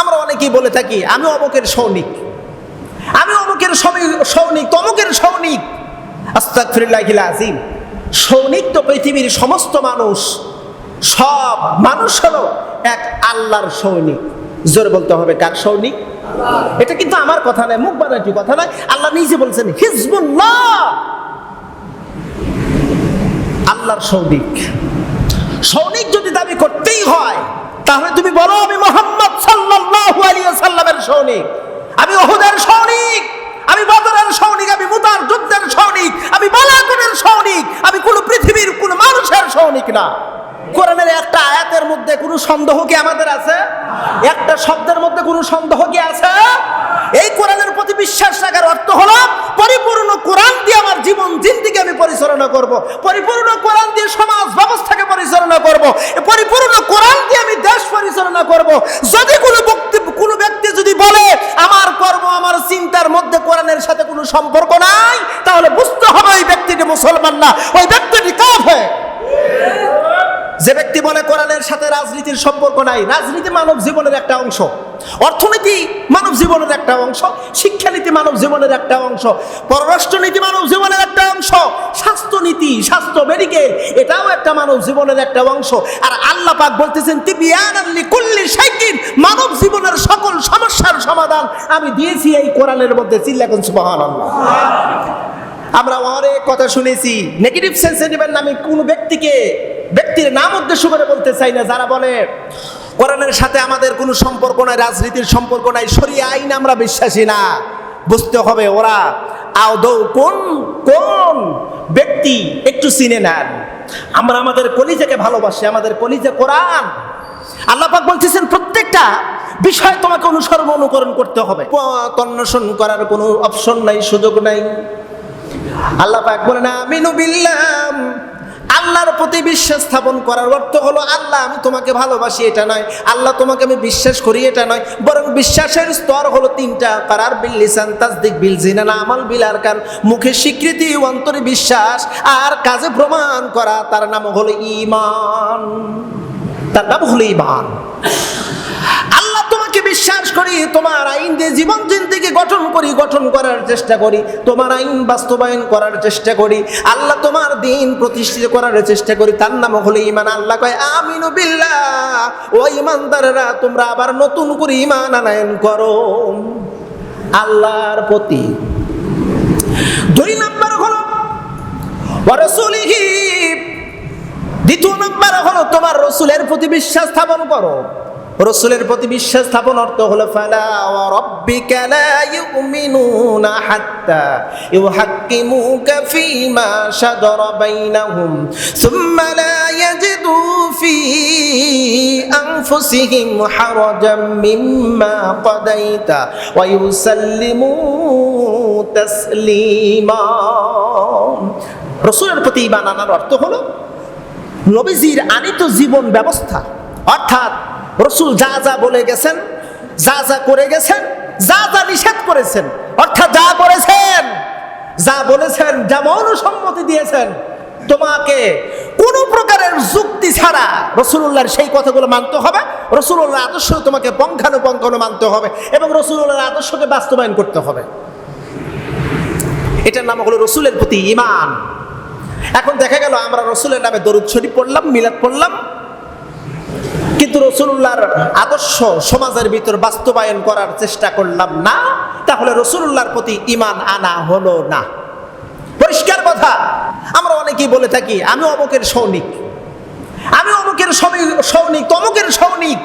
আমরা অনেকেই বলে থাকি, আমি অমুকের সৈনিক। আমি অমুকের সৈনিক, তমুকের সৈনিক। আস্তাগফিরুল্লাহিল আজিম সৈনিক তো পৃথিবীর সমস্ত মানুষ। সব মানুষ হলো এক আল্লাহর সৈনিক। জোরে বলতে হবে, কার সৈনিক? এটা কিন্তু আমার কথা নয়, মুখ বানাটি কথা নয়? আল্লাহ নিজে বলছেন, হিজবুল্লাহ। আল্লাহর সৈনিক। সৈনিক যদি দাবি করতেই হয়, তাহলে তুমি বলো আমি মোহাম্মদ। সাল্লামের সৈনিক, আমি ওহুদের সৈনিক, আমি বদরের সৈনিক, আমি মুতার যুদ্ধের সৈনিক, আমি বালাকুনের সৈনিক, আমি কোন পৃথিবীর কোন মানুষের সৈনিক না। কোরআনের একটা আয়াতের মধ্যে কোনো সন্দেহ কি আমাদের আছে? একটা শব্দের মধ্যে কোনো সন্দেহ কি আছে? এই কোরআনের প্রতি বিশ্বাস রাখার অর্থ হলো, পরিপূর্ণ কোরআন দিয়ে আমার জীবন জিন্দিকে আমি পরিচালনা করব। পরিপূর্ণ কোরআন দিয়ে সমাজ ব্যবস্থাকে পরিচালনা করব। পরিপূর্ণ কোরআন দিয়ে আমি দেশ পরিচালনা করব। যদি কোনো ব্যক্তি যদি বলে আমার কর্ম আমার চিন্তার মধ্যে কোরআনের সাথে কোনো সম্পর্ক নাই, তাহলে বুঝতে হবে ওই ব্যক্তিটি মুসলমান না। ওই ব্যক্তিটি কাফের। যে ব্যক্তি বলে কোরআনের সাথে রাজনীতির সম্পর্ক নাই, রাজনীতি মানব জীবনের একটা অংশ। অর্থনীতি মানব জীবনের একটা অংশ, শিক্ষানীতি মানব জীবনের একটা অংশ, পররাষ্ট্রনীতি মানব জীবনের একটা অংশ, স্বাস্থ্যনীতি, স্বাস্থ্য মেডিকেল এটাও একটা মানব জীবনের একটা অংশ। আর আল্লাহ পাক বলতেছেন কুল্লি শাইকিন মানব জীবনের সকল সমস্যার সমাধান আমি দিয়েছি এই কোরআনের মধ্যে। চিল্লাকুন সুবহানাল্লাহ। আমরা অনেক কথা শুনেছি, নেগেটিভ সেন্সে নেবেন না, আমি কোনো ব্যক্তিকে ব্যক্তির নাম উদ্দেশ্য করে বলতে চাই না, যারা বলে, কোরআনের সাথে আমাদের কোনো সম্পর্ক নাই, রাজনীতির সম্পর্ক নাই, সরিয়ে আইন আমরা বিশ্বাসী না। বুঝতে হবে, ওরা আদৌ কোন কোন ব্যক্তি একটু চিনে নেন। আমরা আমাদের কলিজাকে ভালোবাসি, আমাদের কলিজা কোরআন। আল্লাহ পাক বলতেছেন, প্রত্যেকটা বিষয় তোমাকে অনুসরণ, অনুকরণ করতে হবে। অন্বেষণ করার কোনো অপশন নাই, সুযোগ নাই। আল্লাহ পাক বলেন, আমিনু বিল্লাম আল্লাহর প্রতি বিশ্বাস স্থাপন করার অর্থ হলো, আল্লাহ, আমি তোমাকে ভালোবাসি, এটা নয়। আল্লাহ তোমাকে আমি বিশ্বাস করি, এটা নয়। বরং বিশ্বাসের স্তর হলো তিনটা, কারার বিল লিসান, তাসদিক বিল জিনানা আমাল বিল আরকান। মুখে স্বীকৃতি, অন্তরে বিশ্বাস, আর কাজে প্রমাণ করা, তার নাম হলো ঈমান। তার নাম হলো ঈমান। আল্লাহ তোমাকে বিশ্বাস করি, তোমার চেষ্টা করি, তোমার আইন বাস্তবায়ন করার চেষ্টা করি, আল্লাহ তোমার দিন প্রতিষ্ঠিত করার চেষ্টা করি, তার নাম হলো ইমান আল্লাহ কয়, আমিনু বিল্লাহ। ও ইমানদারেরা তোমরা আবার নতুন করে ইমান আনায়ন করো। আল্লাহর প্রতি দুই নাম্বার হলো দ্বিতীয় নম্বর হলো, তোমার রসুলের প্রতি বিশ্বাস স্থাপন করো। রসুলের প্রতি বিশ্বাস স্থাপন অর্থ হলো, ফালা ওয়া রাব্বিকা লা ইউমিনুনা হাত্তা ইউহাক্কিমুকা ফীমা শাজারা বাইনাহুম সুম্মা লা ইয়াজিদু ফী আনফুসিহিম হারাজাম মিম্মা কাদাইতা ওয়া ইউসাল্লিমু তাসলিমা। রসুলের প্রতি ঈমান আনার অর্থ হলো, নবীজির আনিত জীবন ব্যবস্থা, অর্থাৎ রসুল যা যা বলে গেছেন, যা যা করে গেছেন, যা যা নিষেধ করেছেন, অর্থাৎ যা করেছেন যা বলেছেন, যা মৌনসম্মতি দিয়েছেন, তোমাকে কোন প্রকারের যুক্তি ছাড়া রসুল্লাহর সেই কথাগুলো মানতে হবে। রসুল্লাহর আদর্শ তোমাকে পঙ্খানুপঙ্খানু মানতে হবে এবং রসুল্লাহর আদর্শকে বাস্তবায়ন করতে হবে। এটার নাম হলো রসুলের প্রতি ইমান এখন দেখা গেল, আমরা রসুলের নামে দরুদ শরীফ পড়লাম, মিলাদ পড়লাম। রসুল্লাহর আদর্শ সমাজের ভিতর বাস্তবায়ন করার চেষ্টা করলাম না, তাহলে রসুল্লাহর প্রতি ইমান আনা হলো না। পরিষ্কার কথা, আমরা অনেকেই বলে থাকি, আমি অমুকের সৈনিক। আমি অমুকের সৈনিক, তমুকের সৈনিক।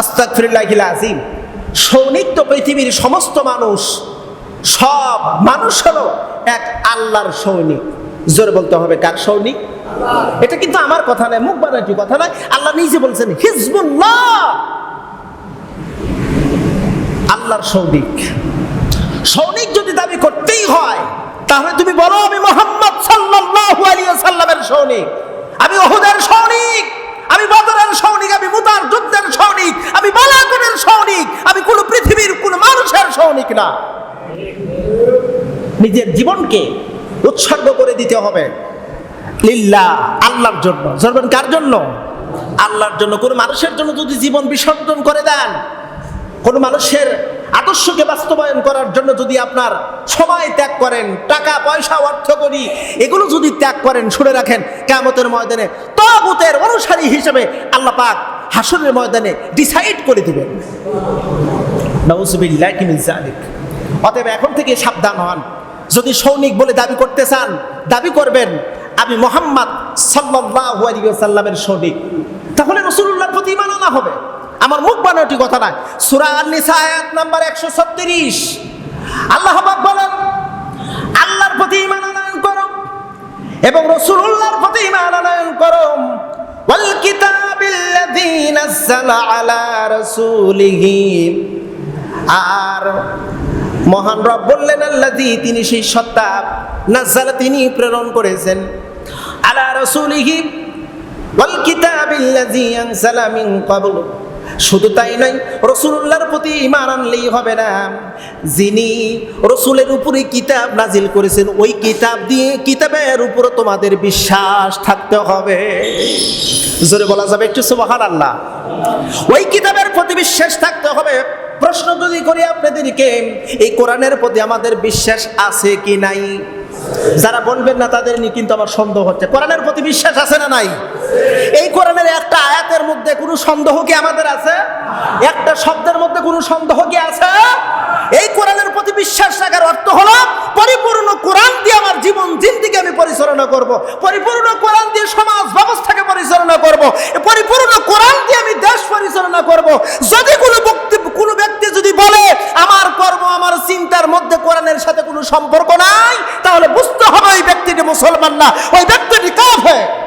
আস্তাগফিরুল্লাহিল আজিম সৈনিক তো পৃথিবীর সমস্ত মানুষ, সব মানুষ হলো এক আল্লাহর সৈনিক। জোরে বলতে হবে কার সৈনিক এটা কিন্তু আমার কথা নয়, মুখ বানাটি কথা নয়? আল্লাহ নিজে বলছেন, হিজবুল্লাহ। আল্লাহর সৈনিক। সৈনিক যদি দাবি করতেই হয়, তাহলে তুমি বলো, আমি মোহাম্মদ সাল্লাল্লাহু আলাইহি সাল্লামের সৈনিক। আমি ওহুদের সৈনিক। আমি বদরের সৈনিক, আমি মুতার যুদ্ধের সৈনিক, আমি বালাকুনের সৈনিক, আমি কোন পৃথিবীর কোন মানুষের সৈনিক না। নিজের জীবনকে উৎসর্গ করে দিতে হবে। লিল্লাহ, আল্লাহর জন্য। জরবেন কার জন্য? আল্লাহর জন্য। কোন মানুষের জন্য যদি জীবন বিসর্জন করে দেন, কোনো মানুষের আদর্শকে বাস্তবায়ন করার জন্য যদি আপনার সময় ত্যাগ করেন, টাকা, পয়সা, অর্থ করি এগুলো যদি ত্যাগ করেন, শুনে রাখেন কেমতের ময়দানে তগুতের অনুসারী হিসেবে আল্লাহ পাক হাসনের ময়দানে ডিসাইড করে দিবেন। অতএব এখন থেকে সাবধান হন। যদি সৈনিক বলে দাবি করতে চান, দাবি করবেন, আমি মোহাম্মদ ওয়াসাল্লামের সৈনিক। তাহলে রাসূলুল্লাহর প্রতি ঈমান আনা হবে। আমার মুখ বানানোটি কথা নয়। সূরা আন-নিসা আয়াত নাম্বার 136 আল্লাহ পাক বলেন, আল্লাহর প্রতি ঈমান আনয়ন করো এবং রাসূলুল্লাহর প্রতি ঈমান আনয়ন আর মহান রব বললেন আল্লাদি তিনি সেই সত্তা নাজ্জালা তিনি প্রেরণ করেছেন। আলা রাসূলিহি ওয়াল কিতাবিল্লাযী আনজালা মিন ক্বাবল। শুধু তাই নয় রসুল্লাহর প্রতি ইমান আনলেই হবে না। যিনি রসুলের উপরে কিতাব নাজিল করেছেন, ওই কিতাব দিয়ে কিতাবের উপরে তোমাদের বিশ্বাস থাকতে হবে। জোরে বলা যাবে একটু সুবহান আল্লাহ ওই কিতাবের প্রতি বিশ্বাস থাকতে হবে। প্রশ্ন যদি করি আপনাদেরকে, এই কোরআনের প্রতি আমাদের বিশ্বাস আছে কি নাই? যারা বলবেন না তাদের নিয়ে কিন্তু আমার সন্দেহ হচ্ছে। কোরআনের প্রতি বিশ্বাস আছে না নাই? এই কোরআনের একটা আয়াতের মধ্যে কোনো সন্দেহ কি আমাদের আছে? একটা শব্দের মধ্যে কোনো সন্দেহ কি আছে? এই কোরআনের প্রতি বিশ্বাস রাখার অর্থ হলো, পরিপূর্ণ কোরআন দিয়ে আমার জীবন জিন্দিকে আমি পরিচালনা করব। পরিপূর্ণ কোরআন দিয়ে সমাজ ব্যবস্থাকে পরিচালনা করব। পরিপূর্ণ কোরআন দিয়ে আমি দেশ পরিচালনা করব। যদি কোনো ব্যক্তি যদি বলে, আমার কর্ম, আমার চিন্তার মধ্যে কোরআনের সাথে কোনো সম্পর্ক নাই, তাহলে বুঝতে হবে ওই ব্যক্তিটি মুসলমান না। ওই ব্যক্তিটি কাফের।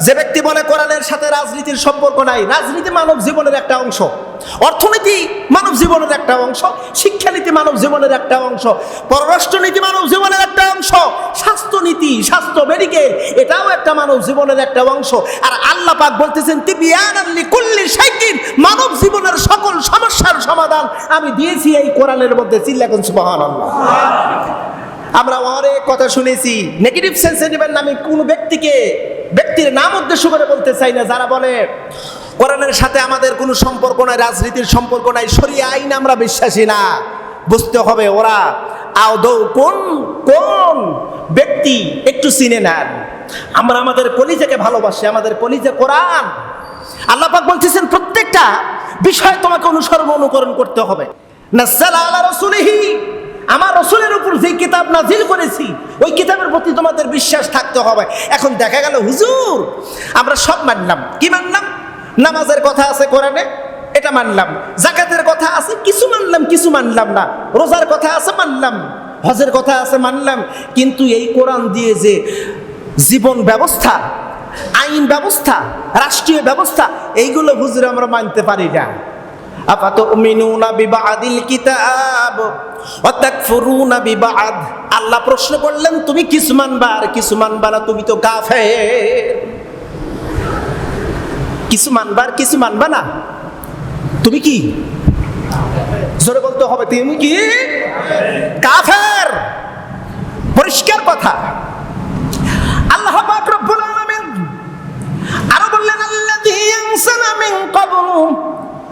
যে ব্যক্তি বলে কোরআনের সাথে রাজনীতির সম্পর্ক নাই, রাজনীতি মানব জীবনের একটা অংশ। অর্থনীতি মানব জীবনের একটা অংশ। শিক্ষানীতি মানব জীবনের একটা অংশ। পররাষ্ট্রনীতি মানব জীবনের একটা অংশ। স্বাস্থ্যনীতি, স্বাস্থ্য মেডিকেল এটাও একটা মানব জীবনের একটা অংশ। আর আল্লাহ পাক বলতেছেন তিবিয়ান কুল্লি শাইকিন মানব জীবনের সকল সমস্যার সমাধান আমি দিয়েছি এই কোরআনের মধ্যে। চিল্লাকুন সুবহানাল্লাহ। আমরা অনেক কথা শুনেছি। নেগেটিভ সেন্সে নেবেন আমি কোনো ব্যক্তিকে, ব্যক্তির নাম উদ্দেশ্য করে বলতে চাই না, যারা বলে, কোরআনের সাথে আমাদের কোনো সম্পর্ক নাই, রাজনীতির সম্পর্ক নাই, সরিয়ে আইন আমরা বিশ্বাসী না। বুঝতে হবে ওরা, আদৌ কোন কোন ব্যক্তি একটু চিনে নেন? আমরা আমাদের কলিজাকে ভালোবাসি, আমাদের কলিজা কোরআন আল্লাহ পাক বলতেছেন, প্রত্যেকটা বিষয় তোমাকে অনুসরণ অনুকরণ করতে হবে। আমার রসুলের উপর যে কিতাব নাজিল করেছি, ওই কিতাবের প্রতি তোমাদের বিশ্বাস থাকতে হবে। এখন দেখা গেল, হুজুর, আমরা সব মানলাম। কি মানলাম? নামাজের কথা আছে কোরআনে, এটা মানলাম। জাকাতের কথা আছে, কিছু মানলাম কিছু মানলাম না। রোজার কথা আছে, মানলাম। হজের কথা আছে, মানলাম। কিন্তু এই কোরআন দিয়ে যে জীবন ব্যবস্থা আইন ব্যবস্থা, রাষ্ট্রীয় ব্যবস্থা, এইগুলো হুজুর আমরা মানতে পারি না। আফাতুমিনুনা বিবাদিল কিতাব ওয়া বিবাদ। আল্লাহ প্রশ্ন করলেন, তুমি কিছু মানবা আর কিছু মানবা তুমি তো কাফের। কিছু মানবা আর কিছু মানবা না? তুমি কি? জোরে বলতে হবে, তুমি কি? কাফের। পরিষ্কার কথা।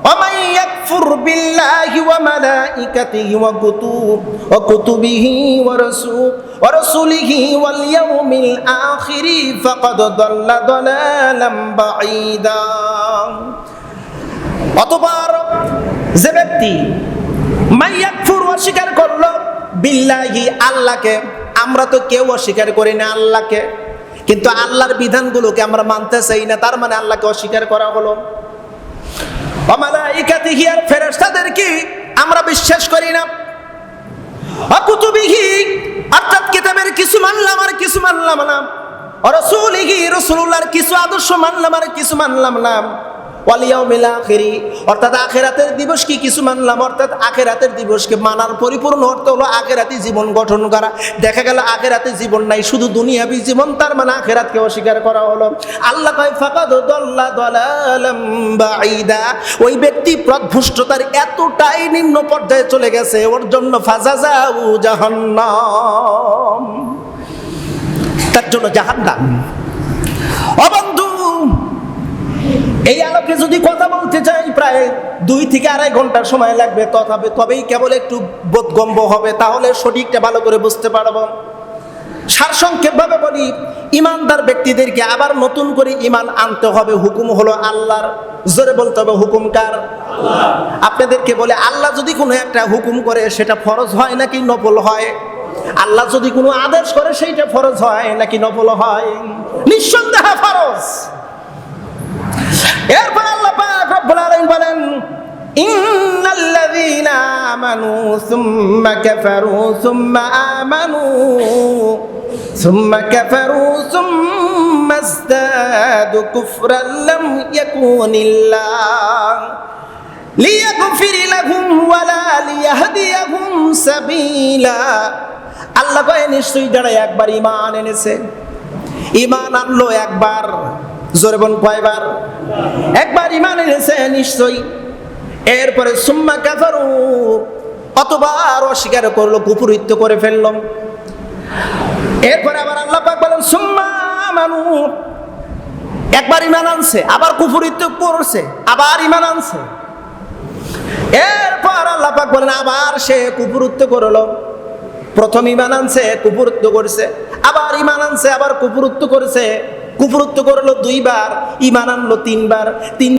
ومن يكفر بالله وملائكته وكتب وكتبه ورسول ورسوله واليوم الآخر فقد ضل ضلالا بعيدا অতবার যে ব্যক্তি মাইয়াকফুর অস্বীকার করলো বিল্লাহি আল্লাহকে আমরা তো কেউ অস্বীকার করি না আল্লাহকে কিন্তু আল্লাহর বিধানগুলোকে আমরা মানতে চাই না তার মানে আল্লাহকে অস্বীকার করা হলো অমালাইকাতিহি আর ফেরেশতাদেরকে আমরা বিশ্বাস করি না। অকুতুবিহি অর্থাৎ কিতাবের কিছু মানলাম আর কিছু মানলাম না। রসুলিহি রসুল্লাহর কিছু আদর্শ মানলাম আর কিছু মানলাম না। ওয়ালিয়াউমিল আখিরি। অর্থাৎ আখেরাতের দিবস কি কিছু মানলাম, অর্থাৎ আখেরাতের দিবসকে মানার পরিপূর্ণ অর্থ হলো আখেরাতি জীবন গঠন করা। দেখা গেল আখেরাতে জীবন নাই, শুধু দুনিয়াবি জীবন, তার মানে আখেরাতকে অস্বীকার করা হলো। আল্লাহ কয়, ফাকাদ দল্লা দলালাম ওই ব্যক্তি প্রদভুষ্টতার এতটাই নিম্ন পর্যায়ে চলে গেছে, ওর জন্য ফাজাজাউ জাহান্নাম। তার জন্য জাহান্নাম। অবন্ধু এই আলোকে যদি কথা বলতে চাই প্রায় দুই থেকে আড়াই ঘণ্টা সময় লাগবে। তথাপি তবেই কেবল একটু বোধগম্য হবে তাহলে সঠিকটা ভালো করে বুঝতে পারব। সারসংক্ষেপভাবে বলি ইমানদার ব্যক্তিদেরকে আবার নতুন করে ইমান আনতে হবে। হুকুম হলো আল্লাহর। জোরে বলতে হবে হুকুম কার? আপনাদেরকে বলে আল্লাহ যদি কোনো একটা হুকুম করে সেটা ফরজ হয় নাকি নফল হয়? আল্লাহ যদি কোনো আদেশ করে সেইটা ফরজ হয় নাকি নফল হয়? নিঃসন্দেহ ফরজ। এরপর আল্লাহ পাক রব্বুল আলামিন বলেন, ইন্নাল্লাযীনা আমানু সুম্মা কাফারু সুম্মা আমানু, সুম্মা কাফারু সুম্মা ইজদাদু কুফরান লাম ইয়াকুনিল্লাহ, লিয়াগফির লাহুম ওয়ালা লিয়াহদিয়াহুম সাবিলা। আল্লাহ কয়, নিশ্চয়ই যারা একবার ঈমান এনেছে, ঈমান আনলো একবার জোরে বল কয়বার? একবার ইমান এনেছে, নিশ্চয়ই। এরপরে সুম্মা কাফারু অতবার অস্বীকার করল, কুপুরিত্ব করে ফেলল। এরপরে আবার আল্লাহ পাক বলেন, সুম্মা মানু একবার ইমান আনছে, আবার কুপুরিত্ব করছে, আবার ইমান আনছে। এরপর আল্লাহ পাক বলেন, আবার সে কুপুরুত্ব করল। প্রথম ইমান আনছে, কুপুরুত্ব করছে, আবার ইমান আনছে, আবার কুপুরুত্ব করেছে। কুপুরুত্ব করল দুইবার ইমান আনলো তিনবার তিন